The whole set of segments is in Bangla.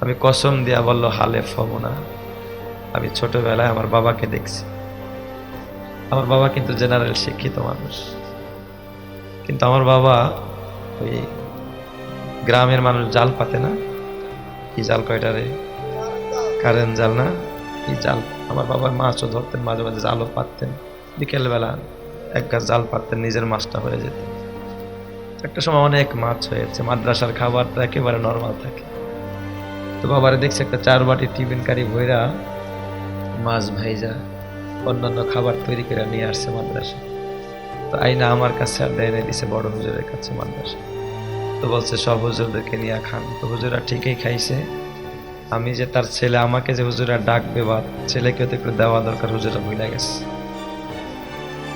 আমি কসম দিয়া বলল, হালেফ হব না। আমি ছোটবেলায় আমার বাবাকে দেখছি। আমার বাবা কিন্তু জেনারেল শিক্ষিত মানুষ। কিন্তু আমার বাবা ওই গ্রামের মানুষ জাল পাতে না। কি জাল কয়টারে কারেন্ট জাল না? কি জাল? আমার বাবা মাছও ধরতেন, মাঝে মাঝে জালও পাততেন। বিকেলবেলা এক গাছ জাল পাততেন, নিজের মাছটা হয়ে যেত। একটা সময় অনেক মাছ হয়েছে, মাদ্রাসার খাবারটা একেবারে নর্মাল থাকে। তো বাবারে দেখছি একটা চার বাটি টিফিন কারি ভইরা মাছ ভাইজা অন্যান্য খাবার তৈরি করে নিয়ে আসছে মাদ্রাসা। তো আইনা আমার কাছে আর দেয় দিছে বড় হুজুরের কাছে মাদ্রাসা। তো বলছে, সব হুজুরদেরকে নিয়ে খান। তো হুজুরা ঠিকই খাইছে। আমি যে তার ছেলে, আমাকে যে হুজুরা ডাকবে বা ছেলেকে তো একটু দেওয়া দরকার, হুজুরা ভুলে গেছে।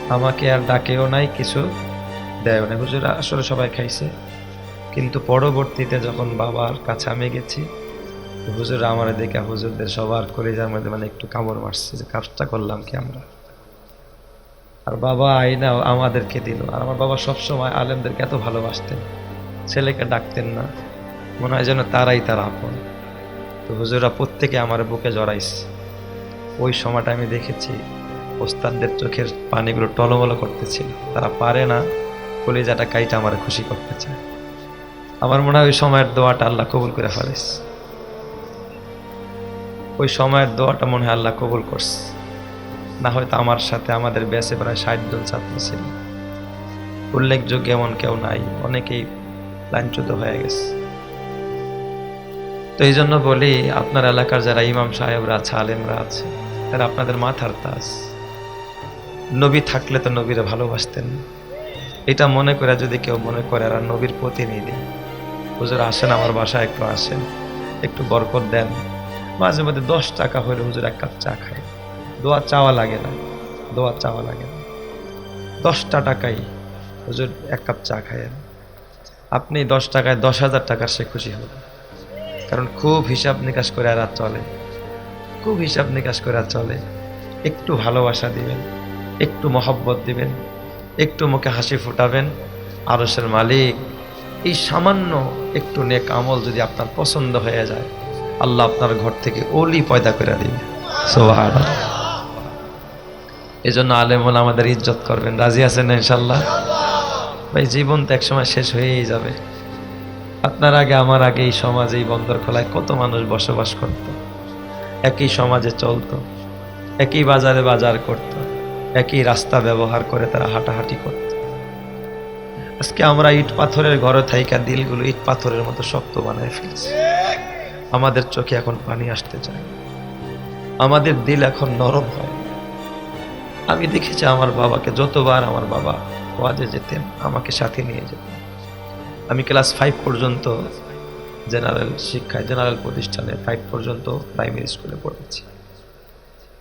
আমাকে আর ডাকেও নাই, কিছু দেয় না হুজুরা আসলে সবাই খাইছে। কিন্তু পরবর্তীতে যখন বাবার কাছে আমি গেছি হুজুর আমার দেখে হুজুরদের সবার কলেজার মধ্যে মানে একটু কামড় মারছে, যে কাজটা করলাম কি আমরা? আর বাবা আইনা আমাদেরকে দিল। আর আমার বাবা সবসময় আলেমদেরকে এত ভালোবাসতেন, ছেলেকে ডাকতেন না। মনে হয় যেন তারাই তার আপন। তো হুজুরা প্রত্যেকে আমার বুকে জড়াইছে। ওই সময়টা আমি দেখেছি, ওস্তাদদের চোখের পানিগুলো টলমলো করতেছিল। তারা পারে না, কলিজাটা কাইটা আমার খুশি করতে চায়। আমার মনে হয় ওই সময়ের দোয়াটা আল্লাহ কবুল করে ফেলেছে। ওই সময়ের দোয়াটা মনে হয় আল্লাহ কবুল করছে। না হয়তো আমার সাথে আমাদের ব্যাসে প্রায় ষাট জন ছাত্র ছিল। উল্লেখযোগ্য এমন কেউ নাই, অনেকেই লাঞ্ছিত হয়ে গেছে। তো এই জন্য বলি, আপনার এলাকার যারা ইমাম সাহেবরা আছে, আলেমরা আছে, তারা আপনাদের মাথার তাজ। নবী থাকলে তো নবীরা ভালোবাসতেন। এটা মনে করে যদি কেউ মনে করে আর নবীর প্রতিনিধি। হুজুর আসেন আমার বাসায়, একটু আসেন, একটু বরকত দেন। মাঝে মাঝে দশ টাকা হলে হুজুর এক কাপ চা খায়। দোয়া চাওয়া লাগে না, দোয়া চাওয়া লাগে না। দশটা টাকাই হুজুর এক কাপ চা খায়েন আপনি দশ টাকায় দশ হাজার টাকার সে খুশি হবে কারণ খুব হিসাব নিকাশ করে আর চলে। খুব হিসাব নিকাশ করে আর চলে। একটু ভালোবাসা দিবেন, একটু মহব্বত দিবেন, একটু মুখে হাসি ফুটাবেন। আরসের মালিক, এই সামান্য একটু নেক আমল যদি আপনার পছন্দ হয়ে যায় আল্লাহ আপনার ঘর থেকে ওলি পয়দা করে দিবে। এই জন্য আলেমল আমাদের ইজ্জত করবেন। রাজি আছেন ইনশাল্লাহ ভাই, জীবন তো একসময় শেষ হয়েই যাবে। আপনার আগে, আমার আগে এই সমাজে, এই বন্দর খোলায় কত মানুষ বসবাস করত? একই সমাজে চলতো, একই বাজারে বাজার করত, একই রাস্তা ব্যবহার করে তারা হাঁটাহাঁটি করত। আজকে আমরা ইট পাথরের ঘরে থাইকা দিলগুলো ইট পাথরের মতো শক্ত বানায় ফেলছি। আমাদের চোখে এখন পানি আসতে চায়। আমাদের দিল এখন নরম হয়। আমি দেখেছি আমার বাবাকে যতবার আমার বাবা ওয়াজে যেতেন, আমাকে সাথে নিয়ে যেতেন। আমি ক্লাস ফাইভ পর্যন্ত জেনারেল শিক্ষায়, জেনারেল প্রতিষ্ঠানে ফাইভ পর্যন্ত প্রাইমারি স্কুলে পড়েছি।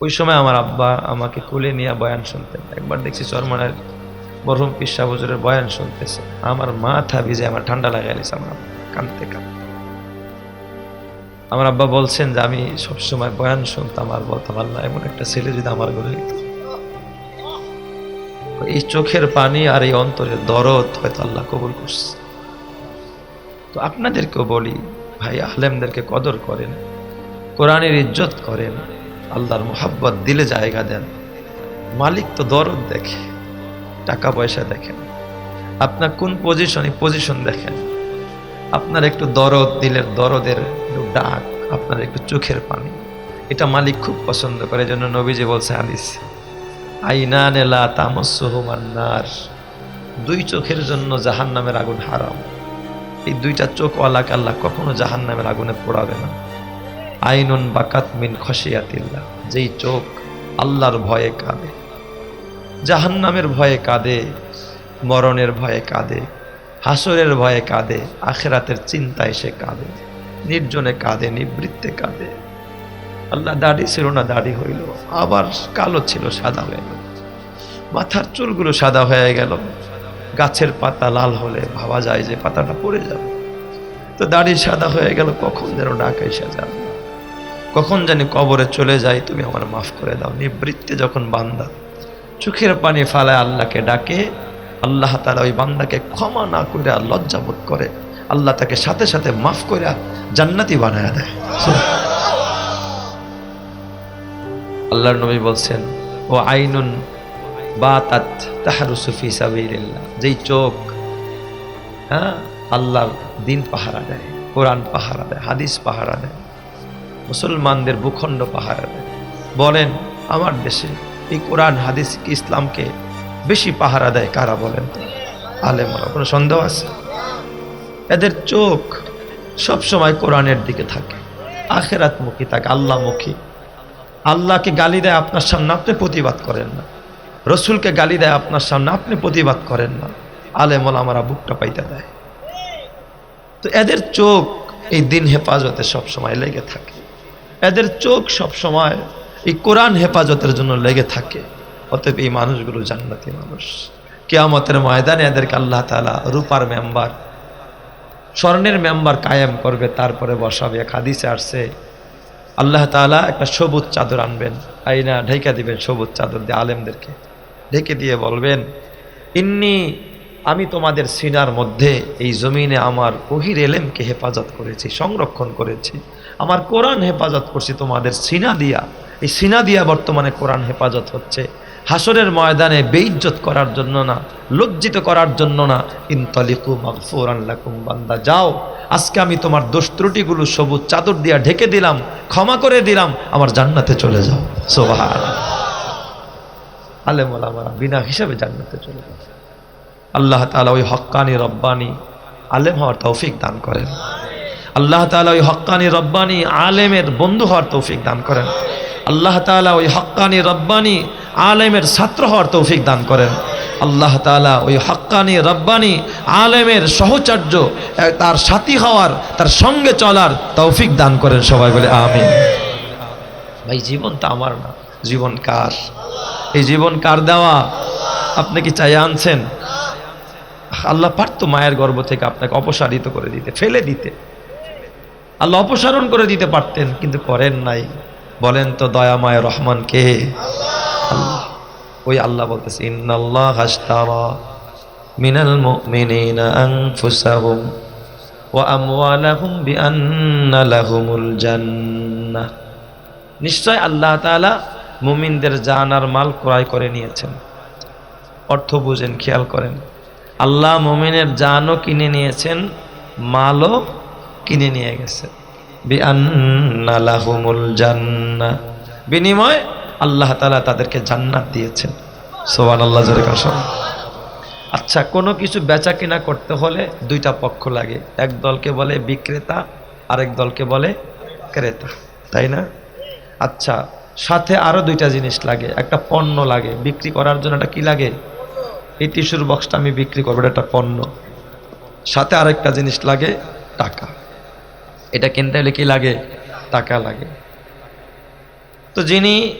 ওই সময় আমার আব্বা আমাকে কুলে নিয়ে বয়ান শুনতেন। একবার দেখছি চরমানের মরহুম পিসা হুজুরের বয়ান শুনতেছে। আমার মাথা ভিজে, আমার ঠান্ডা লাগাই গেছে আমার কাঁদতে কানতে। আমার আব্বা বলছেন যে আমি সবসময় বয়ান শুনতাম, আর বলতাম আল্লাহ এমন একটা ছেলে যদি আমার ঘরে এই চোখের পানি আর এই অন্তরের দরদ হয়তো আল্লাহ কবুল করছে। তো আপনাদেরকেও বলি, ভাই, আলেমদেরকে কদর করেন, কোরআনের ইজ্জত করেন, আল্লাহর মোহাব্বত দিলে জায়গা দেন। মালিক তো দরদ দেখে, টাকা পয়সা দেখেন। আপনার কোন পজিশনে পজিশন দেখেন? আপনার একটু দরদ দিলের দরদের একটু ডাক আপনার একটু চোখের পানি। এটা মালিক খুব পছন্দ করে জন্য নবীজি বলছে হাদিস আইনা নেলা তামসুহুমান্নার দুই চোখের জন্য জাহান নামের আগুন হারাম। এই দুইটা চোখ ওয়ালাকে আল্লাহ কখনো জাহান নামের আগুনে পোড়াবে না। আইনুন বাকাত মিন খসিয়াতিল্লাহ যেই চোখ আল্লাহর ভয়ে কাঁদে। জাহান নামের ভয়ে কাঁদে, মরণের ভয়ে কাঁদে, হাসরের ভয়ে কাঁদে, আখেরাতের চিন্তায় সে কাঁদে। নির্জনে কাঁদে, নিবৃত্তে কাঁদে। আল্লাহ দাড়ি ছিল না, দাড়ি হইল। আবার কালো ছিল, সাদা হয়ে গেল। মাথার চুলগুলো সাদা হয়ে গেল। গাছের পাতা লাল হলে ভাবা যায় যে পাতাটা পড়ে যাবে। তো দাড়ি সাদা হয়ে গেল, কখন যেন ডাক যাবে কখন জানি কবরে চলে যাই তুমি আমার মাফ করে দাও। নিবৃত্তে যখন বান্দা চোখের পানি ফালায় আল্লাহকে ডাকে, আল্লাহ তালা ওই বান্দাকে ক্ষমা না করে আর লজ্জাবোধ করে। আল্লাহ তাকে সাথে সাথে মাফ করে জান্নাতি বানায় দেয়। আল্লাহর নবী বলছেন, ও আইনুন বা তাত তাহারু সুফি সাবিল্লাহ যেই চোখ হ্যাঁ আল্লাহর দিন পাহারা দেয়, কোরআন পাহারা দেয়, হাদিস পাহারা দেয়, মুসলমানদের ভূখণ্ড পাহারা দেয়। বলেন, আমার দেশে এই কোরআন, হাদিস, ইসলামকে বেশি পাহারা দেয় কারা বলেন আলেমরা, কোনো সন্দেহ আছে? এদের চোখ সব সময় কোরআনের দিকে থাকে। আখেরাতমুখী থাকে আল্লাহমুখী আল্লাহকে গালি দেয় আপনার সামনে, আপনি প্রতিবাদ করেন না। রসুলকে গালি দেয় আপনার সামনে, আপনি প্রতিবাদ করেন না। আলেমল আমরা বুকটা পাইতে দেয়। তো এদের চোখ এই দিন হেফাজতে সব সময় লেগে থাকে। এদের চোখ সব সময় এই কোরআন হেফাজতের জন্য লেগে থাকে। অতএব এই মানুষগুলো জান্নাতি মানুষ। কেয়ামতের ময়দানে এদেরকে আল্লাহ তালা রূপার মেম্বার স্বর্ণের মেম্বার কায়েম করবে, তারপরে বসাবে। এক হাদিসে আসছে, আল্লাহ তাআলা একটা সবুজ চাদর আনবেন। আইনা ঢেকে দিবেন সবুজ চাদর দিয়ে আলেমদেরকে। ঢেকে দিয়ে বলবেন, ইন্নি, আমি তোমাদের সিনার মধ্যে এই জমিনে আমার ওহির এলেমকে হেফাজত করেছি, সংরক্ষণ করেছি। আমার কোরআন হেফাজত করছি তোমাদের সিনা দিয়া। এই সিনা দিয়া বর্তমানে কোরআন হেফাজত হচ্ছে। হাসরের ময়দানে বেইজ্জত করার জন্য না, লজ্জিত করার জন্য না। ইনতলিকু মাগফুরান লাকুম বান্দা, যাও, আজকে আমি তোমার দোষ ত্রুটিগুলো সবুজ চাদর দিয়া ঢেকে দিলাম, ক্ষমা করে দিলাম, আমার জান্নাতে চলে যাও। সোভার আলেম ওলামারা, বিনা হিসাবে জান্নাতে চলে যাও। আল্লাহ তাআলা ওই হক্কানি রব্বানি আলেম হওয়ার তৌফিক দান করেন। আল্লাহ তাআলা ওই হক্কানি রব্বানি আলেমের বন্ধু হওয়ার তৌফিক দান করেন। আল্লাহ তাআলা ওই হক্কানি রব্বানি আলেমের ছাত্র হওয়ার তৌফিক দান করেন। আল্লাহ তাআলা ওই হক্কানি রব্বানি আলেমের সহচর্য তার সাথী হওয়ার, তার সঙ্গে চলার তৌফিক দান করেন সবাই বলে আমিন। ভাই, জীবন তো আমার না, জীবন কার? এই জীবন কার দেওয়া? আপনি কি চাই আনছেন? আল্লাহ পারতো মায়ের গর্ভ থেকে আপনাকে অপসারিত করে দিতে, ফেলে দিতে। আল্লাহ অপসারণ করে দিতে পারতেন, কিন্তু করেন নাই। বলেন তো দয়া দয়াময় রহমান কে? ওই আল্লাহ বলতেছে, ইন্নাল্লাহ হাসতারা মিনাল মুমিনিনা আনফুসাহুম ওয়া আমওয়ালাহুম বিআন্না লাহুমুল জান্নাহ। নিশ্চয় আল্লাহ তাআলা মুমিনদের জান আর মাল ক্রয় করে নিয়েছেন। অর্থ বুঝেন, খেয়াল করেন। আল্লাহ মুমিনের জানও কিনে নিয়েছেন, মালও কিনে নিয়ে গেছেন বিনিময় আল্লাহ তালা তাদেরকে জান্নাত দিয়েছেন। সোহান আল্লাহ আচ্ছা কোনো কিছু বেচা কিনা করতে হলে দুইটা পক্ষ লাগে। এক দলকে বলে বিক্রেতা, আরেক দলকে বলে ক্রেতা। তাই না? আচ্ছা সাথে আরও দুইটা জিনিস লাগে। একটা পণ্য লাগে। বিক্রি করার জন্য একটা কি লাগে? এই টিস্যুর বক্সটা আমি বিক্রি করব, এটা একটা পণ্য। সাথে আরেকটা জিনিস লাগে, টাকা। এটা কিনতে হলে কি লাগে? টাকা লাগে। তো যিনি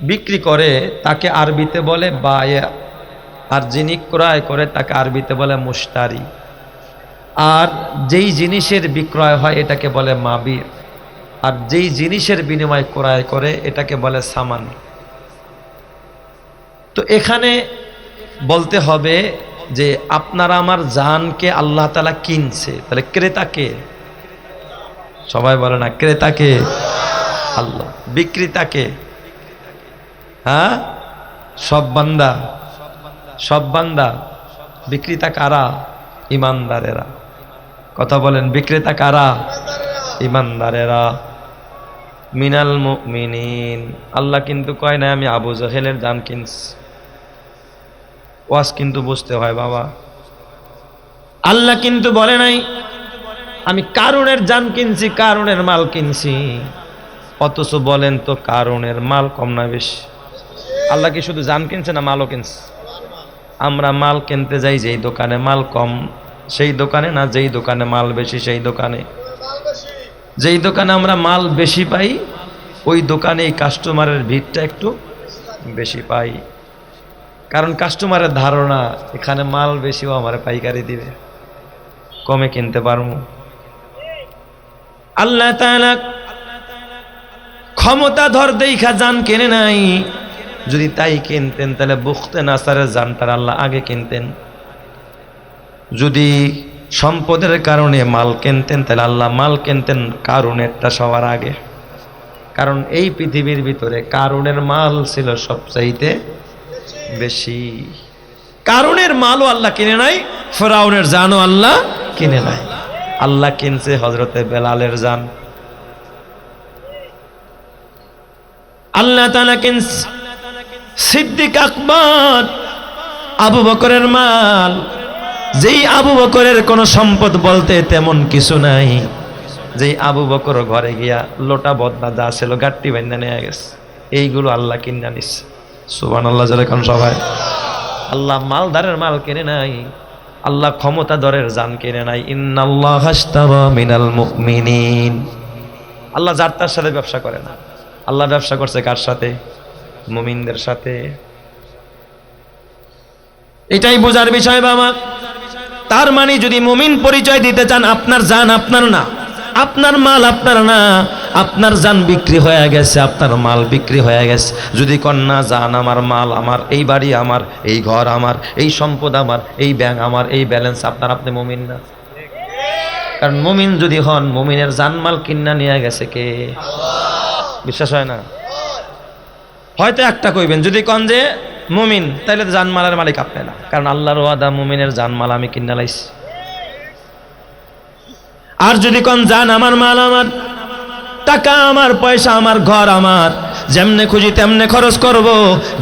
বিক্রি করে, তাকে আরবিতে বলে বায়া, আর যিনি ক্রয় করে, তাকে আরবিতে বলে মুস্তারি আর যেই জিনিসের বিক্রয় হয়, এটাকে বলে মাবির। আর যেই জিনিসের বিনিময় ক্রয় করে, এটাকে বলে সামান। তো এখানে বলতে হবে যে, আপনারা আমার জানকে আল্লাহ তালা কিনছে। তাহলে ক্রেতাকে সবাই বলে না, ক্রেতাকে। আল্লাহ, বিক্রেতাকে। হ্যাঁ? সব বান্দা সব বান্দা। বিক্রেতা কারা? ইমানদারেরা। কথা বলেন, বিক্রেতা কারা? ইমানদারেরা। মিনাল মুমিনিন। আল্লাহ কিন্তু কয় না আমি আবু জাহেলের দান কিনছি। ওয়াজ কিন্তু বুঝতে হয়, বাবা। আল্লাহ কিন্তু বলে নাই আমি কারণের জান কিনছি কারণের মাল কিনছি। অথচ বলেন তো কারণের মাল কম না বেশি। আল্লাহ কি শুধু জান কিনছে না মালও কিনছে? আমরা মাল কিনতে যাই যেই দোকানে মাল কম, সেই দোকানে না যেই দোকানে মাল বেশি, সেই দোকানে। যেই দোকানে আমরা মাল বেশি পাই, ওই দোকানে কাস্টমারের ভিড়টা একটু বেশি পাই। কারণ কাস্টমারের ধারণা, এখানে মাল বেশিও আমার পাইকারি দিবে। কমে কিনতে পারব। আল্লাহ ক্ষমতা ধর দেখা যান কেনে নাই। যদি তাই কিনতেন, তাহলে বুখতে নাসারের জানটার আল্লাহ আগে কিনতেন। যদি সম্পদের কারণে মাল কিনতেন, তাহলে আল্লাহ মাল কিনতেন কারণেরটা সবার আগে। কারণ এই পৃথিবীর ভিতরে কারণের মাল ছিল সবচাইতে বেশি। কারণের মালও আল্লাহ কিনে নাই, ফেরাউনের জানও আল্লাহ কিনে নাই। আল্লাহ কিনছে হজরতে বেলালের যান আল্লাহ তালা কিনছে সিদ্দিক আকবর, আবু বকরের মাল। যেই আবু বকরের কোনো সম্পদ বলতে তেমন কিছু নাই। যেই আবু বকর ঘরে গিয়া লোটা বদনা যা ছিল গাট্টি বান্ধা নিয়ে গেছে, এইগুলো আল্লাহ কিনা নিচ্ছে সুবান আল্লাহ যেরকম সবাই আল্লাহ মালদারের মাল কিনে নাই। আল্লাহ ক্ষমতা দরের জান কিনে নাই। ইন্নাল্লাহ মিনাল আল্লাহ যার তার সাথে ব্যবসা করে না। আল্লাহ ব্যবসা করছে কার সাথে? মুমিনদের সাথে। এটাই বোঝার বিষয় বাবা তার মানে যদি মুমিন পরিচয় দিতে চান, আপনার জান আপনার না। আপনার মাল আপনার না, আপনার জান বিক্রি হয়ে গেছে, আপনার মাল বিক্রি হয়ে গেছে। যদি কন্যা, জান আমার মাল আমার, এই বাড়ি আমার, এই ঘর আমার, এই সম্পদ আমার, এই ব্যাংক আমার, এই ব্যালেন্স আপনার, আপনি মুমিন না? কারণ মমিন যদি হন, মুমিনের জানমাল কিন্না নিয়ে গেছে কে? বিশ্বাস হয় না? হয়তো একটা কইবেন, যদি কন যে মুমিন তাহলে জানমালের মালিক আপনি না। কারণ আল্লাহর ওয়াদা, মুমিনের জানমাল আমি কিনা লাইছি। আর যদি কন যান আমার মাল আমার, টাকা আমার, পয়সা আমার, ঘর আমার, যেমনে খুঁজি তেমনে খরচ করব,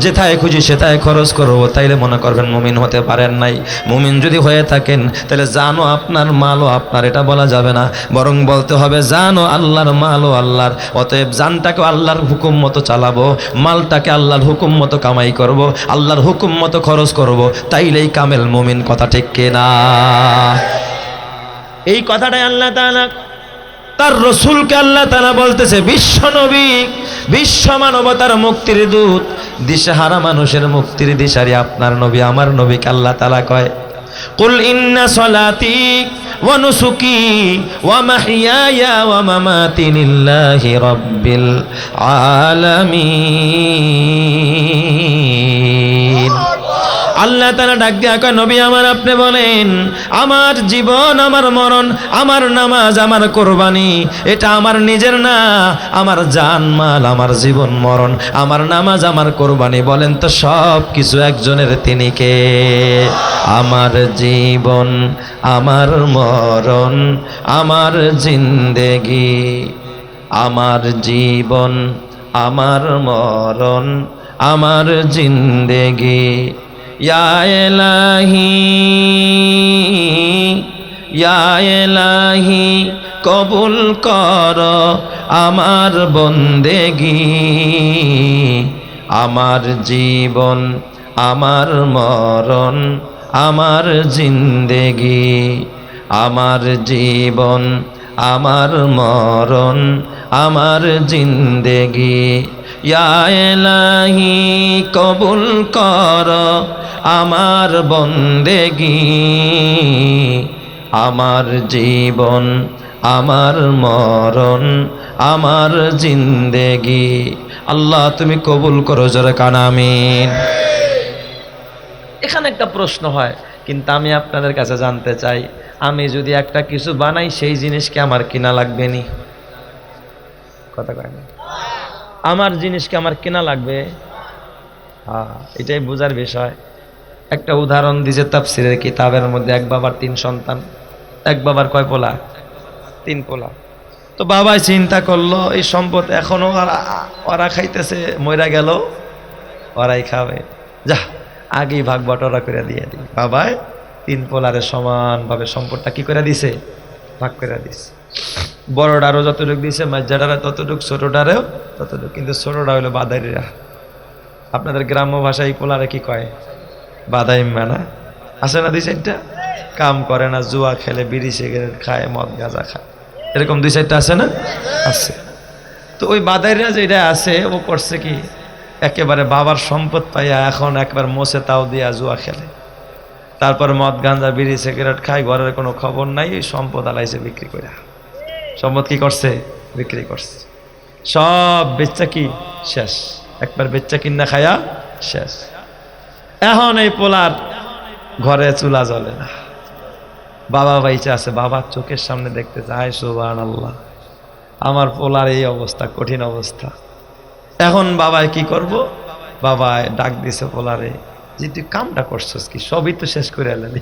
যেথায় খুঁজি সেথায় খরচ করব। তাইলে মনে করবেন মুমিন হতে পারেন নাই। মুমিন যদি হয়ে থাকেন তাহলে জানো আপনার মালও আপনার, এটা বলা যাবে না। বরং বলতে হবে জানো আল্লাহর মালও আল্লাহর, অতএব জানটাকে আল্লাহর হুকুম মতো চালাবো, মালটাকে আল্লাহর হুকুম মতো কামাই করব, আল্লাহর হুকুম মতো খরচ করব। তাইলেই কামেল মুমিন, কথা ঠিক না এই কথাটাই আল্লাহ তাআলা তার রসুলকে আল্লাহ তারা বলতেছে, বিশ্ব নবী, বিশ্ব মানবতার মুক্তির দূত, দিশাহারা মানুষের মুক্তির দিশারি আপনার নবী, আমার নবীকে আল্লাহ তালা কয়, কুল ইন্না সলাতি আলামিন। আল্লাহ তারা ডাক দিয়া কয়, নবী আমার, আপনি বলেন, আমার জীবন, আমার মরণ, আমার নামাজ, আমার কোরবানি, এটা আমার নিজের না, আমার জান মাল, আমার জীবন মরণ, আমার নামাজ, আমার কোরবানি। বলেন তো সব কিছু একজনের তিনি কে? আমার জীবন, আমার মরণ, আমার জিন্দেগি, আমার জীবন, আমার মরণ, আমার জিন্দেগি। এলাহি কবুল কর আমার বন্দেগি। আমার জীবন, আমার মরণ, আমার জিন্দেগি। আমার জীবন, আমার মরণ, আমার জিন্দেগি। ইয়া এলাহি কবুল কর আমার বন্দেগি। আমার জীবন, আমার মরণ, আমার জিন্দেগি। আল্লাহ, তুমি কবুল করো জোরে কানামিন এখানে একটা প্রশ্ন হয়, কিন্তু আমি আপনাদের কাছে জানতে চাই, আমি যদি একটা কিছু বানাই, সেই জিনিসকে আমার কিনা লাগবে নি? কথা কয় না। আমার জিনিসকে আমার কেনা লাগবে? হ্যাঁ এটাই বোঝার বিষয়। একটা উদাহরণ দিছে তাফসিরের কিতাবের মধ্যে এক বাবার তিন সন্তান এক বাবার কয় পোলা? তিন পোলা। তো বাবাই চিন্তা করল এই সম্পদ এখনও ওরা ওরা খাইতেছে মইরা গেল ওরাই খাবে। যা আগেই ভাগ বটরা করে দিয়ে দিই বাবাই তিন পোলারে সমানভাবে সম্পদটা কি করে দিছে? ভাগ করে দিছে। বড়ডারও যতটুকু দিছে মাঝাডারা ততটুকু, ছোটডারেও ততটুকু। কিন্তু ছোটটা হলো বাদাইরা। আপনাদের গ্রাম্য ভাষায় পোলারে কি কয়? বাদাই মানা। আছে না দুই চারটা? কাম করে না, জুয়া খেলে, বিড়ি, সিগারেট খায়, মদ, গাঁজা খায়। এরকম দুই চারটা আছে না? আছে। তো ওই বাদাইরা যেটা আছে, ও করছে কি? একেবারে বাবার সম্পদ পাইয়া এখন একবার মোছে তাও দিয়া জুয়া খেলে। তারপর মদ, গাঁজা, বিড়ি, সিগারেট খায়, ঘরের কোনো খবর নাই, ওই সম্পদ আলাইছে বিক্রি করে সম্পদ কি করছে? বিক্রি করছে। সব বেচ্চা কি? শেষ। একবার বেচ্চা কিনা খায়া শেষ। এখন এই পোলার ঘরে চুলা জ্বলে না। বাবা বাইচে আছে বাবার চোখের সামনে দেখতে চায় সুবান আল্লাহ আমার পোলার এই অবস্থা, কঠিন অবস্থা। এখন বাবায় কি করব? বাবায় ডাক দিছে পোলারে যে তুই কামটা করছস কি? সবই তো শেষ করে এলেনি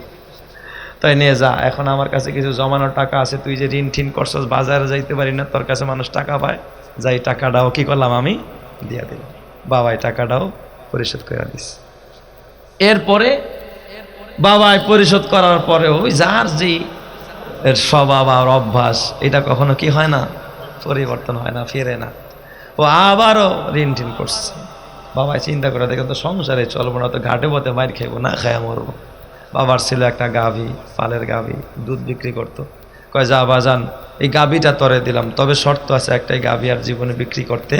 তাই নিয়ে যা, এখন আমার কাছে কিছু জমানো টাকা আছে, তুই যে ঋণ ঠিন করছস, বাজারে যাইতে পারি না, তোর কাছে মানুষ টাকা পায়, যাই টাকাটাও কি করলাম আমি? দিয়া দিলাম। বাবাই টাকাটাও পরিশোধ করে দিস। এরপরে বাবাই পরিশোধ করার পরে ওই যার যে এর স্বভাব আর অভ্যাস, এটা কখনো কি হয় না? পরিবর্তন হয় না, ফেরে না। ও আবারও ঋণ টিন করছে। বাবাই চিন্তা করে দেখেন তো সংসারে চলবো না, তো ঘাটে পথে মার খাইবো, না খায় মরবো। বাবার ছিল একটা গাভী, পালের গাভী, দুধ বিক্রি করতো। কয়, যা বাজান এই গাভীটা তরে দিলাম, তবে শর্ত আছে, একটাই গাভী আর জীবনে বিক্রি করতে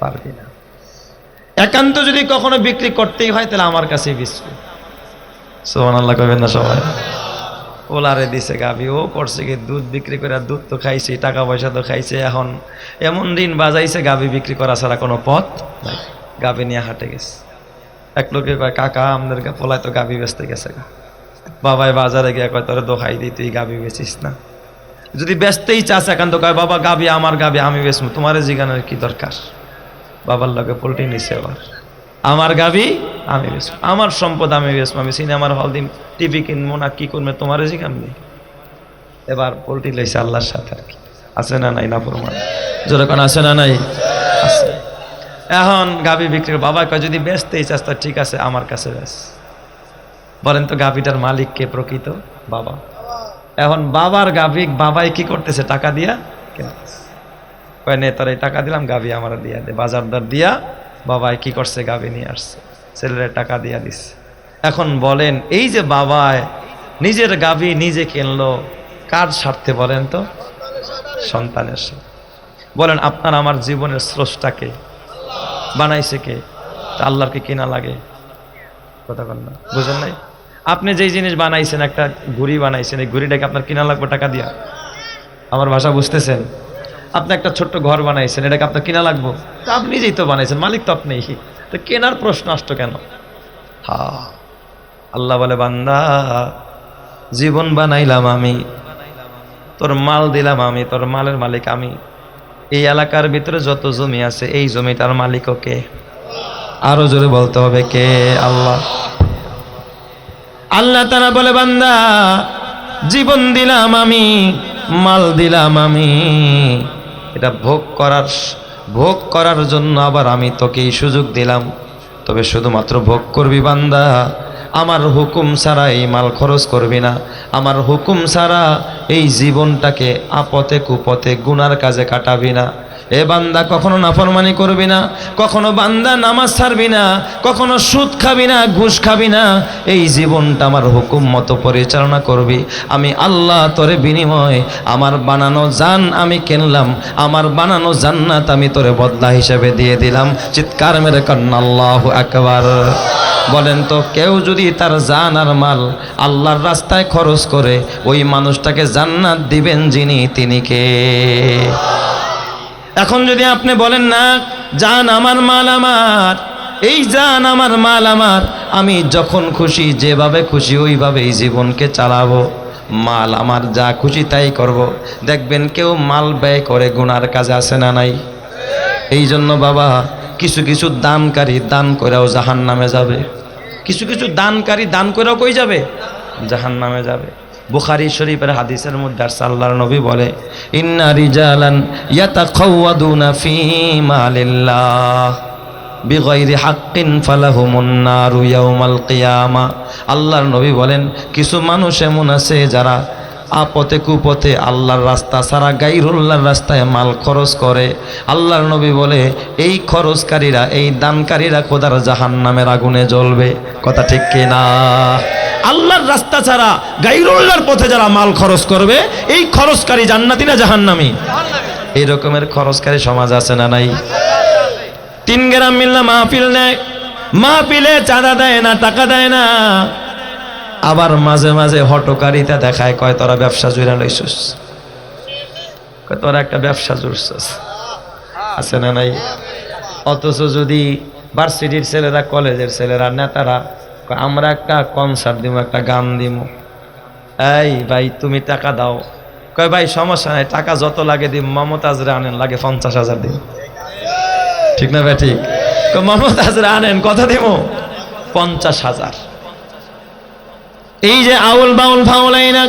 পারবি না। একান্ত যদি কখনো বিক্রি করতেই হয়, তাহলে আমার কাছেই বিক্রি। সোহান আল্লাহ কবেন না সবাই। ওলারে দিছে গাভী, ও করছে কি, দুধ বিক্রি করে দুধ তো খাইছে, টাকা পয়সা তো খাইছে, এখন এমন ঋণ বাজাইছে, গাভী বিক্রি করা ছাড়া কোনো পথ নাই। গাভী নিয়ে হাটে গেছে। এক লোকে কয়, কাকা, আমাদের গা- পোলায় তো গাভী বেচতে গেছে গা। বাবাই বাজারে গিয়ে কয়, তোরে দোহাই দিই, তুই গাভী বেচিস না। যদি বেচতেই চাস এখন তো কয়, বাবা, গাভী আমার গাভী, আমি বেচবো তোমার জিগানোর কি দরকার? বাবার লগে পোল্ট্রি নিছে আবার আমার গাবি আমি বেচবো আমার সম্পদ আমি বেচবো আমি সিনেমার হল দিন টিভি কিনবো না কি করবে তোমার জিগামনি এবার পোল্ট্রি লইছে আল্লাহর সাথে আর কি। আছে না নাই না প্রমাণ? যেরকম আছে না নাই? আছে। এখন গাবি বিক্রি বাবা কয়, যদি বেচতেই চাস তা ঠিক আছে, আমার কাছে বেচ। বলেন তো গাভিটার মালিক কে প্রকৃত? বাবা। এখন বাবার গাভি, বাবাই কি করতেছে? টাকা দিয়া কয়, নে, তোর এই টাকা দিলাম, গাভি আমার দিয়া দে। বাজার দর দিয়া বাবাই কি করছে, গাভি নিয়ে আসছে। ছেলের টাকা দিয়া দিচ্ছে এখন বলেন, এই যে বাবায় নিজের গাভি নিজে কিনলো, কার স্বার্থে বলেন তো? সন্তানের বলেন, আপনার আমার জীবনের স্রষ্টাকে বানাইছে কে? তা আল্লাহরকে কিনা লাগে? কথা বল না। বুঝেন নাই? আপনি যেই জিনিস বানাইছেন, একটা ঘুড়ি বানাইছেন, এই ঘুড়িটাকে আপনার কিনা লাগবে টাকা দিয়া? আমার ভাষা বুঝতেছেন? আপনি একটা ছোট্ট ঘর বানাইছেন, এটাকে আপনার কিনা লাগবো? তা আপনি নিজেই তো বানাইছেন, মালিক তো আপনি। তো কেনার প্রশ্ন আসতো কেন? হা, আল্লাহ বলে, বান্দা, জীবন বানাইলাম আমি, তোর মাল দিলাম আমি, তোর মালের মালিক আমি। এই এলাকার ভিতরে যত জমি আছে, এই জমিটার মালিকও কে? আরও জোরে বলতে হবে কে? আল্লাহ। আল্লাহ তারা বলে, বান্দা, জীবন দিলাম আমি, মাল দিলাম আমি। এটা ভোগ করার ভোগ করার জন্য আবার আমি তোকে এই সুযোগ দিলাম। তবে শুধুমাত্র ভোগ করবি বান্দা। আমার হুকুম ছাড়া এই মাল খরচ করবি না। আমার হুকুম ছাড়া এই জীবনটাকে আপতে কুপথে গুনার কাজে কাটাবি না। এ বান্দা কখনো নাফরমানি করবি না, কখনো বান্দা নামাজ ছাড়বি না, কখনো সুদ খাবি না, ঘুষ খাবি না, এই জীবনটা আমার হুকুম মতো পরিচালনা করবি। আমি আল্লাহ তোরে বিনিময়, আমার বানানো জান আমি কিনলাম, আমার বানানো জান্নাত আমি তোরে বদলা হিসেবে দিয়ে দিলাম। চিৎকার মেরে কন্যা আল্লাহ একবার বলেন তো, কেউ যদি তার জান আর মাল আল্লাহর রাস্তায় খরচ করে, ওই মানুষটাকে জান্নাত দিবেন যিনি, তিনি কে? এখন যদি আপনি বলেন, না, জান আমার মাল আমার, এই জান আমার মাল আমার, আমি যখন খুশি, যেভাবে খুশি, ওইভাবেই জীবনকে চালাবো। মাল আমার, যা খুশি তাই করব। দেখবেন কেউ মাল ব্যয় করে, গুনার কাজে আসে না নাই। এই জন্য বাবা, কিছু কিছু দানকারী দান করেও জাহান নামে যাবে। কিছু কিছু দানকারী দান করেও কই যাবে? জাহান নামে যাবে। বুখারি শরীফের হাদিসের মধ্যে আর সাল্লাহর নবী বলে ইয়াতাখাওয়াদুনা ফি আল্লাহর নবী বলেন, কিছু মানুষ এমন আছে যারা আপথে কুপথে আল্লাহর রাস্তা ছাড়া গাইরুল্লাহর রাস্তায় মাল খরচ করে। আল্লাহর নবী বলে, এই খরচকারীরা, এই দানকারীরা খোদার জাহান নামের আগুনে জ্বলবে। কথা ঠিক কিনা আল্লাহর রাস্তা ছাড়া গাইরুল্লাহর পথে যারা মাল খরচ করবে, এই খরচকারী জান্নাতি না জাহান্নামি? এই রকমের খরচকারী সমাজ আছে না নাই? তিন গ্রাম মিললে মাহফিল নেয়, মাহফিলে চাঁদা দেয় না, টাকা দেয় না। আবার মাঝে মাঝে হটকারিতা দেখায়, কয়, তোরা ব্যবসা জুড়ে লইছুস? তোরা একটা ব্যবসা জুড়ছস। আছে না নাই? অথচ যদি ভার্সিটির ছেলেরা, কলেজের ছেলেরা, নেতারা আমরা একটা কনসার্ট দিব একটা গান দিব এই ভাই, তুমি টাকা দাও। কয়, ভাই, সমস্যা নাই, টাকা যত লাগে দিন মমতাজরে আনেন, লাগে পঞ্চাশ হাজার দিব ঠিক না ভাই, ঠিক? কয় মমতাজরে আনেন, কত দিব পঞ্চাশ হাজার। এই যে আউল বাউল ফাউলাইনা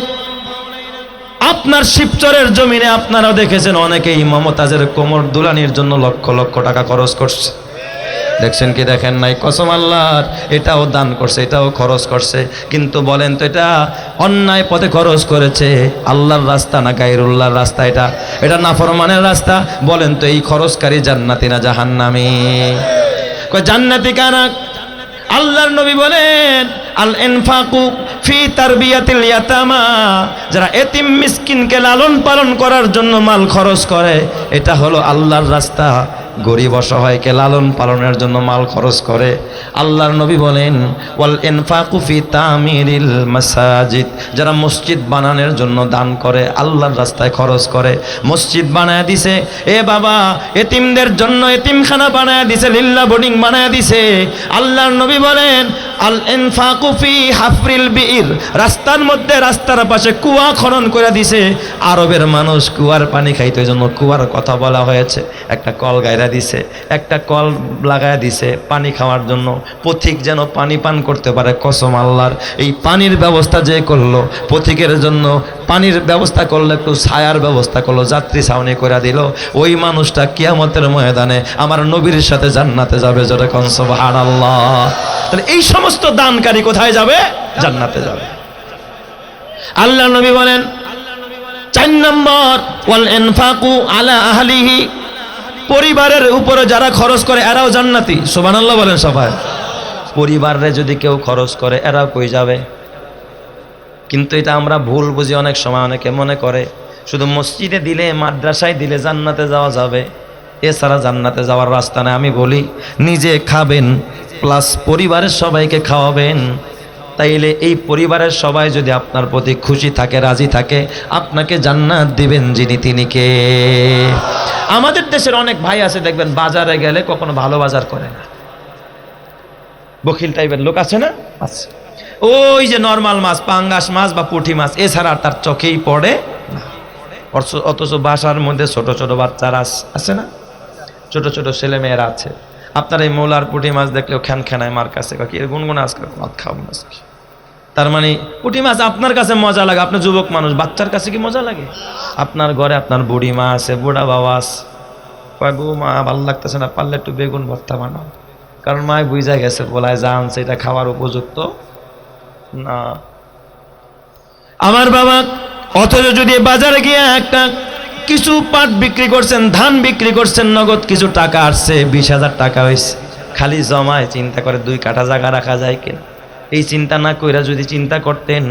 আপনার শিবচরের জমিনে আপনারাও দেখেছেন অনেকেই মমতাজের কোমর দুলানির জন্য লক্ষ লক্ষ টাকা খরচ করছে। দেখছেন কি দেখেন নাই? কসম আল্লাহর, এটাও দান করছে, এটাও খরচ করছে। কিন্তু বলেন তো এটা অন্যায় পথে খরচ করেছে আল্লাহর রাস্তা না গাইরুল্লাহর রাস্তা এটা? এটা নাফরমানের রাস্তা? বলেন তো এই খরচকারী জান্নাতি না জাহান্নামী? জান্নাতি কারা? আল্লাহর নবী বলেন আল ইনফাকু ফি তারবিয়াতিল ইয়াতামা যারা এতিম মিসকিনকে লালন পালন করার জন্য মাল খরচ করে, এটা হলো আল্লাহর রাস্তা। গরিব অসহায়কে লালন পালনের জন্য মাল খরচ করে। আল্লাহর নবী বলেন, ওয়াল ইনফাকু ফি তামিরিল মাসাজিদ। যারা মসজিদ বানানোর জন্য দান করে, আল্লাহর রাস্তায় খরচ করে, মসজিদ বানায় দিছে। এ বাবা, এতিমদের জন্য এতিমখানা বানায় দিছে, লিল্লা বোর্ডিং বানায় দিছে। আল্লাহর নবী বলেন আল ইনফাকু ফি হাফরিল বির রাস্তার মধ্যে রাস্তার পাশে কুয়া খনন করে দিছে। আরবের মানুষ কুয়ার পানি খাইতো জন্য কুয়ার কথা বলা হয়েছে। একটা কল গায়রা দিছে, একটা কল লাগায় দিছে পানি খাওয়ার জন্য। পথিক যেন পানি পান করতে পারে, কসম আল্লাহর। এই পানির ব্যবস্থা যে করল, পথিকের জন্য পানির ব্যবস্থা করল, একটু ছায়ার ব্যবস্থা করল, যাত্রী ছাউনি করে দিল, ওই মানুষটা কিয়ামতের ময়দানে আমার নবীর সাথে জান্নাতে যাবে যেটা কনসব হার আল্লাহ তাহলে এই সমস্ত দানকারী কোথায় যাবে? জান্নাতে যাবে। আল্লাহ নবী বলেন, চার নম্বর, ওয়াল আলা আহলিহি। পরিবারের উপরে যারা খরচ করে, এরাও জান্নাতি। সুবহানাল্লাহ বলেন সবাই। পরিবারে যদি কেউ খরচ করে, এরাও কই যাবে? কিন্তু এটা আমরা ভুল বুঝি, অনেক সময় অনেকে মনে করে, শুধু মসজিদে দিলে, মাদ্রাসায় দিলে জান্নাতে যাওয়া যাবে। এছাড়া জান্নাতে যাওয়ার রাস্তা নেই, আমি বলি, নিজে খাবেন প্লাস পরিবারের সবাইকে খাওয়াবেন। তাইলে এই পরিবারের সবাই যদি আপনার প্রতি খুশি থাকে, রাজি থাকে, আপনাকে জান্নাত দিবেন যিনি তিনি কে? আমাদের দেশের অনেক ভাই আছে, দেখবেন বাজারে গেলে কখনো ভালো বাজার করে না। বকিল টাইপের লোক আছে না? আছে। ওই যে নর্মাল মাছ, পাঙ্গাস মাছ বা পুঁটি মাছ, এছাড়া তার চোখেই পড়ে না। অথচ- বাসার মধ্যে ছোট ছোট বাচ্চারা আছে না? ছোট ছোট ছেলে মেয়েরা আছে। আপনার এই মৌলার পুঁটি মাছ দেখলেও খ্যান খেনায় মার কাছে। কি, এর গুনগুন আজকে মদ খাব না। তার মানে পুটি মাছ আপনার কাছে মজা লাগে আপনার যুবক মানুষ, বাচ্চার কাছে কি মজা লাগে? আপনার ঘরে আপনার বুড়ি মা আছে, বুড়া বাবা আছে। কয় মা, ভালো লাগতেছে না, পারলে একটু বেগুন ভর্তা বানাও। কারণ মায় বুঝা গেছে বলায় যা আনছে, এটা খাওয়ার উপযুক্ত না। আমার বাবা, অথচ যদি বাজারে গিয়ে একটা কিছু পাট বিক্রি করছেন, ধান বিক্রি করছেন, নগদ কিছু টাকা আসছে, বিশ হাজার টাকা হয়েছে। খালি জমায় চিন্তা করে দুই কাঠা জায়গা রাখা যায় কিনা? এই চিন্তা না কইরা যদি চিন্তা করতেন,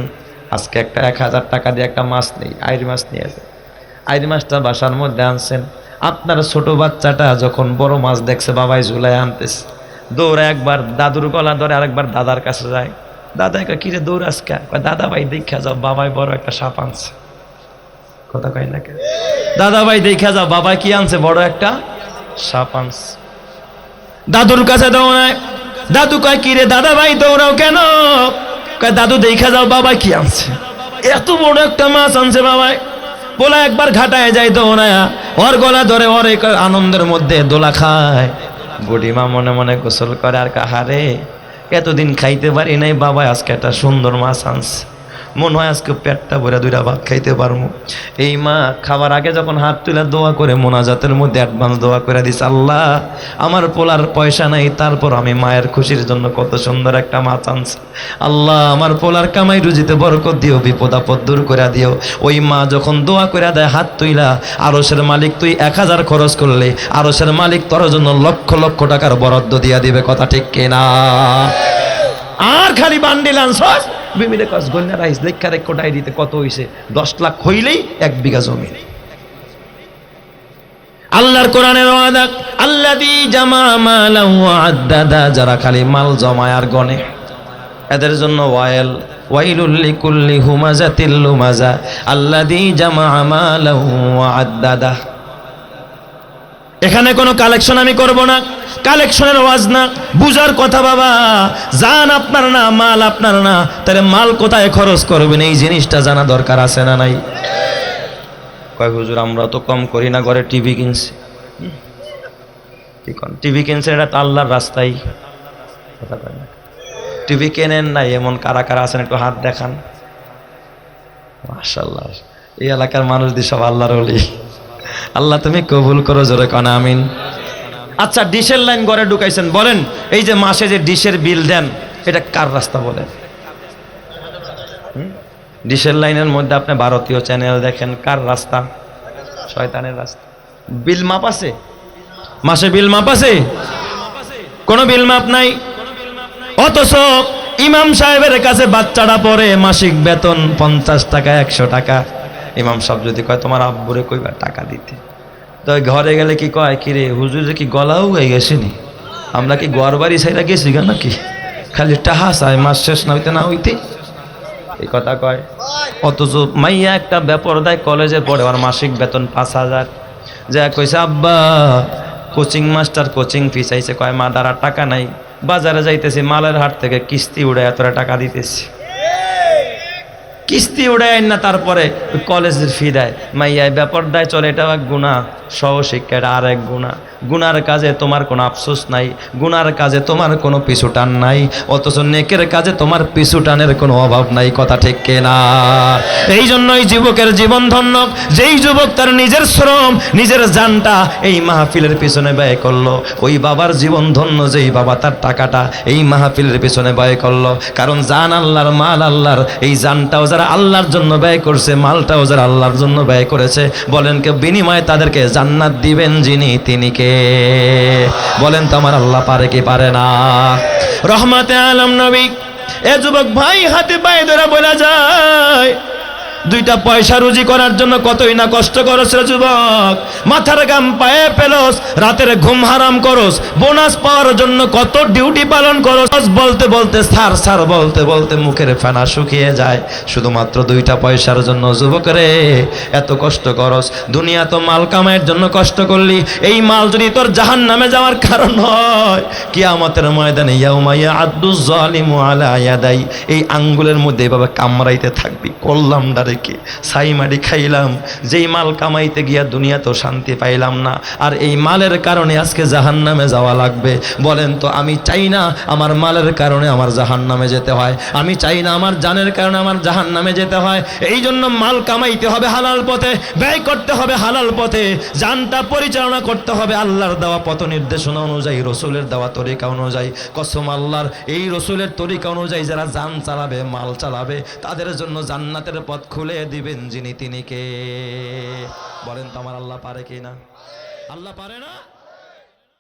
আজকে একটা এক হাজার টাকা দিয়ে একটা মাছ নেই আইর মাছ নিয়ে আসে আইর মাছটা বাসার মধ্যে আনছেন। আপনার ছোট বাচ্চাটা যখন বড় মাছ দেখছে, বাবাই ঝুলাই আনতেছে। দৌড়ে একবার দাদুর গলা ধরে আরেকবার দাদার কাছে যায়। দাদা কয় কিরে দৌড় আজকে দাদা ভাই, দেখা যাও, বাবাই বড় একটা সাপ আনছে। কথা কয় না কেন? দাদা ভাই দেখা যাও, বাবা কি আনছে? বড় একটা সাপ আনছে। দাদুর কাছে দৌড়ায়। দাদু কয়, কি রে দাদা ভাই দৌড়াও কেন? কয়, দাদু দেখা যাও, বাবা কি আনছে? এত বড় একটা মাছ আনছে বাবাই। বলা, একবার ঘাটায় যায় দৌড়ায়। ওর গলা ধরে ওর এক আনন্দের মধ্যে দোলা খায়। বুড়িমা মনে মনে গোসল করে, আর কাহারে, এতদিন খাইতে পারি নাই বাবা আজকে একটা সুন্দর মাছ আনছে। মনে হয় আজকে পেটটা ভরে দুইটা ভাত খাইতে পারব। এই মা খাবার আগে যখন হাত তুলে দোয়া করে, মোনাজাতের মধ্যে অ্যাডভান্স দোয়া করে দিস আল্লাহ, আমার পোলার পয়সা নাই, তারপর আমি মায়ের খুশির জন্য কত সুন্দর একটা মাছ আনছি। আল্লাহ, আমার পোলার কামাই রুজিতে বরকত দিও, বিপদ আপদ দূর করে দিও। ওই মা যখন দোয়া করে দেয়, হাত তুইলা আরসের মালিক তুই এক হাজার খরচ করলে আরসের মালিক তোর জন্য লক্ষ লক্ষ টাকার বরাদ্দ দিয়া দিবে, কথা ঠিক কিনা? আর খালি বান্ডিল আনছস? বিমিরে কস গন্যা রাইস লেখা রেখ দিতে কত হইছে? দশ লাখ হইলেই এক বিঘা জমি। আল্লাহর কোরআনের ওয়াদা, আল্লাযী জামা মালান ওয়া আদ্দাদা যারা খালি মাল জমায় আর গনে। এদের জন্য ওয়াইল, ওয়াইলুল লিকুল্লি হুমাজাতিল লুমাজা, আল্লাযী জামা মালান ওয়া আদ্দাদা এখানে কোনো কালেকশন আমি করব না। কালেকশনের ওয়াজ না। বুঝার কথা বাবা, জান আপনার না, মাল আপনার না। তাহলে মাল কোথায় খরচ করবেন? এই জিনিসটা জানা দরকার আছে না নাই? কয়, হুজুর, আমরা তো কম করি না, ঘরে টিভি কিনছি। টিভি কিনছে এটা তো আল্লাহর না। টিভি কেনেন নাই, এমন কারা কারা আছেন, একটু হাত দেখান। মাশাল্লাহ এই এলাকার মানুষ দিয়ে সব আল্লাহর ওলি। আল্লাহ তুমি কবুল করো, জোরে কন আচ্ছা ডিশের লাইন ঘরে ঢুকাইছেন। বলেন, এই যে মাসে যে ডিশের বিল দেন, এটা কার রাস্তা বলেন? ডিশের লাইনের মধ্যে আপনি ভারতীয় চ্যানেল দেখেন, কার রাস্তা? শয়তানের রাস্তা। বিল মাপ আছে? মাসে বিল মাপ আছে? কোনো বিল মাপ নাই? অথচ ইমাম সাহেবের কাছে বাচ্চাটা পড়ে মাসিক বেতন পঞ্চাশ টাকা, একশো টাকা। ইমাম সাহেব যদি কয়, তোমার আব্বুরে কইবার টাকা দিতে? তো ঘরে গেলে কি কয়, কি রে, হুজুর কি গলাও হয়ে গেছে নি? আমরা কি ঘর বাড়ি সাইডা গেছি গা নাকি? খালি টাহা চাই মাস শেষ না হইতে না হইতে? এই কথা কয়। অথচ মাইয়া একটা ব্যাপার দেয় কলেজে পড়ে আর মাসিক বেতন পাঁচ হাজার। যা কইছে, আব্বা, কোচিং মাস্টার কোচিং ফিস আইছে কয়, মা দ্বারা টাকা নাই। বাজারে যাইতেছি, মালের হাট থেকে কিস্তি উড়ে এতটা টাকা দিতেছি। কিস্তি উড়ায় না, তারপরে কলেজের ফি দেয়। মাইয়া ব্যাপার দেয় চলে, এটা গুণা। সহশিক্ষা এটা আর এক গুণা। গুনার কাজে তোমার কোনো আফসোস নাই। গুনার কাজে তোমার কোনো পিছু টান নাই। অথচ নেকের কাজে তোমার পিছু টানের কোনো অভাব নাই, কথা ঠিক কেনা এই জন্যই যুবকের জীবন ধন্য। যেই যুবক তার নিজের শ্রম, নিজের জানটা এই মাহফিলের পিছনে ব্যয় করল। ওই বাবার জীবন ধন্য, যেই বাবা তার টাকাটা এই মাহফিলের পিছনে ব্যয় করল। কারণ জান আল্লাহর, মাল আল্লাহর, এই জানটাও যারা আল্লাহর জন্য ব্যয় করছে, মালটাও যারা আল্লাহর জন্য ব্যয় করেছে, বলেন কে বিনিময়ে তাদেরকে জান্নাত দিবেন যিনি তিনি কে? বলেন তো আমার আল্লাহ পারে কি পারে না? রহমাতে আলম নবী, এ যুবক ভাই হাতে পায়ে ধরা বলা যায় দুইটা পয়সা রুজি করার জন্য কতই না কষ্ট করস রে যুবক। মাথার গাম পায়ে পেলস রাতের ঘুম হারাম করস, বোনাস পাওয়ার জন্য কত ডিউটি পালন করস। বলতে বলতে সার সার, বলতে বলতে মুখের ফেনা শুকিয়ে যায়। শুধুমাত্র দুইটা পয়সার জন্য যুবক রে, এত কষ্ট করস। দুনিয়া তো মাল কামাইয়ের জন্য কষ্ট করলি। এই মাল যদি তোর জাহান নামে যাওয়ার কারণ হয়, কিয়ামতের ময়দানে ইয়াউমাইয়া আব্দুজ জালিমু আলা ইয়াদাই। এই আঙ্গুলের মধ্যে এভাবে কামড়াইতে থাকবি করলাম ডারে কি সাইমারি খাইলাম, যেই মাল কামাইতে গিয়া দুনিয়া তো শান্তি পাইলাম না। আর এই মালের কারণে আজকে জাহান নামে যাওয়া লাগবে। বলেন তো, আমি চাই না আমার মালের কারণে আমার জাহান নামে যেতে হয়? আমি চাই না আমার জানের কারণে আমার জাহান নামে যেতে হয়? এই জন্য মাল কামাইতে হবে হালাল পথে, ব্যয় করতে হবে হালাল পথে। জানটা পরিচালনা করতে হবে আল্লাহর দেওয়া পথ নির্দেশনা অনুযায়ী, রসুলের দেওয়া তরিকা অনুযায়ী। কসম আল্লাহর, এই রসুলের তরিকা অনুযায়ী যারা যান চালাবে, মাল চালাবে, তাদের জন্য জান্নাতের পথ খুলে দিবেন যিনি তিনি কে? বলেন তো আমার আল্লাহ পারে কি না? আল্লাহ পারে না?